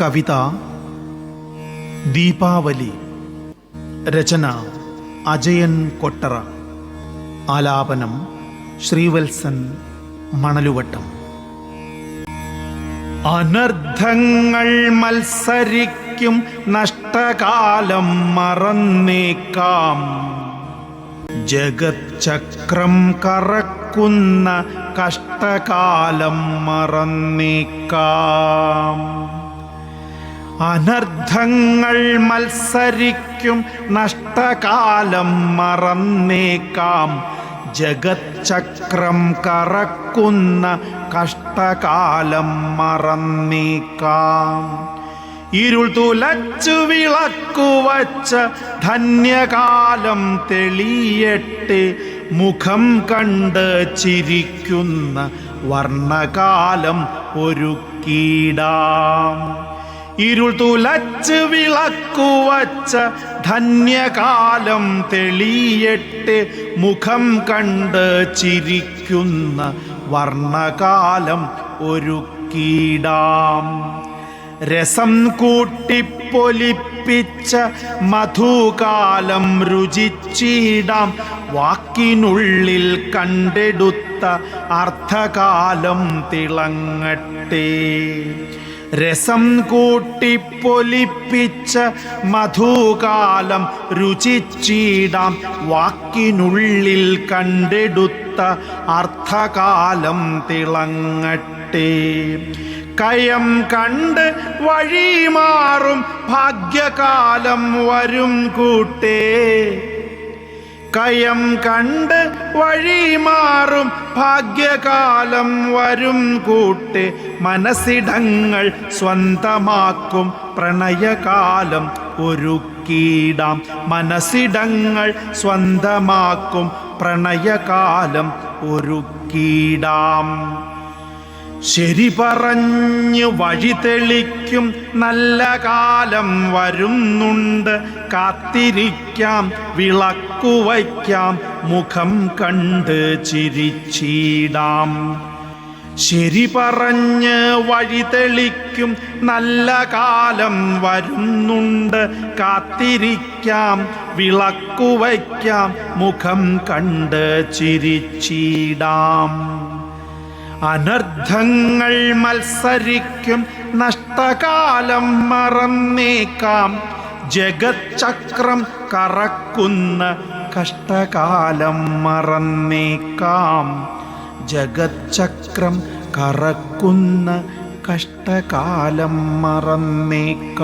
കവിത ദീപാവലി രചന അജയൻ കൊട്ടറ ആലാപനം ശ്രീവത്സൻ മണലുവട്ടം. അനർത്ഥങ്ങൾ മത്സരിക്കും നഷ്ടകാലം മറന്നേക്കാം. ജഗച്ചക്രം കറക്കുന്ന കഷ്ടകാലം മറന്നേക്കാം. അനർത്ഥങ്ങൾ മത്സരിക്കും നഷ്ടകാലം മറന്നേക്കാം. ജഗച്ചക്രം കറക്കുന്ന കഷ്ടകാലം മറന്നേക്കാം. ഇരുൾ തുലച്ചു വിളക്കുവച്ച ധന്യകാലം തെളിയട്ടെ. മുഖം കണ്ട് ചിരിക്കുന്ന വർണകാലം ഒരുക്കിടാം. ഇരുൾ തുലച്ച് വിളക്കുവച്ച ധന്യകാലം തെളിയട്ടെ മുഖം കണ്ട് ചിരിക്കുന്ന വർണകാലം ഒരുക്കിടാം രസം കൂട്ടിപ്പൊലിപ്പിച്ച മധുകാലം രുചിച്ചിടാം. വാക്കിനുള്ളിൽ കണ്ടെടുത്ത അർത്ഥകാലം തിളങ്ങട്ടെ. രസം കൂട്ടിപ്പൊലിപ്പിച്ച മധുകാലം രുചിച്ചീടാം വാക്കിനുള്ളിൽ കണ്ടെടുത്ത അർത്ഥകാലം തിളങ്ങട്ടെ. കയം കണ്ട് വഴിമാറും ഭാഗ്യകാലം വരും കൂട്ടേ. കയം കണ്ട് വഴി മാറും. ഭാഗ്യകാലം വരും കൂട്ട്. മനസ്സിടങ്ങൾ സ്വന്തമാക്കും. പ്രണയകാലം ഒരു കീടാം മനസ്സിടങ്ങൾ സ്വന്തമാക്കും. പ്രണയകാലം ഒരുക്കിടാം ശരി പറഞ്ഞു വഴി തെളിക്കും നല്ല കാലം വരുന്നുണ്ട്. കാത്തിരിക്കാം വിളക്കുവയ്ക്കാം മുഖം കണ്ട് ചിരിച്ചിടാം. ശരി പറഞ്ഞ് വഴി തെളിക്കും നല്ല കാലം വരുന്നുണ്ട്. കാത്തിരിക്കാം വിളക്കുവയ്ക്കാം മുഖം കണ്ട് ചിരിച്ചിടാം. അനർത്ഥങ്ങൾ മത്സരിക്കും നഷ്ടകാലം മറന്നേക്കാം. ജഗച്ചക്രം കറക്കുന്ന കഷ്ടകാലം മറന്നേക്കാം. ജഗച്ചക്രം കറക്കുന്ന കഷ്ടകാലം മറന്നേക്കാം.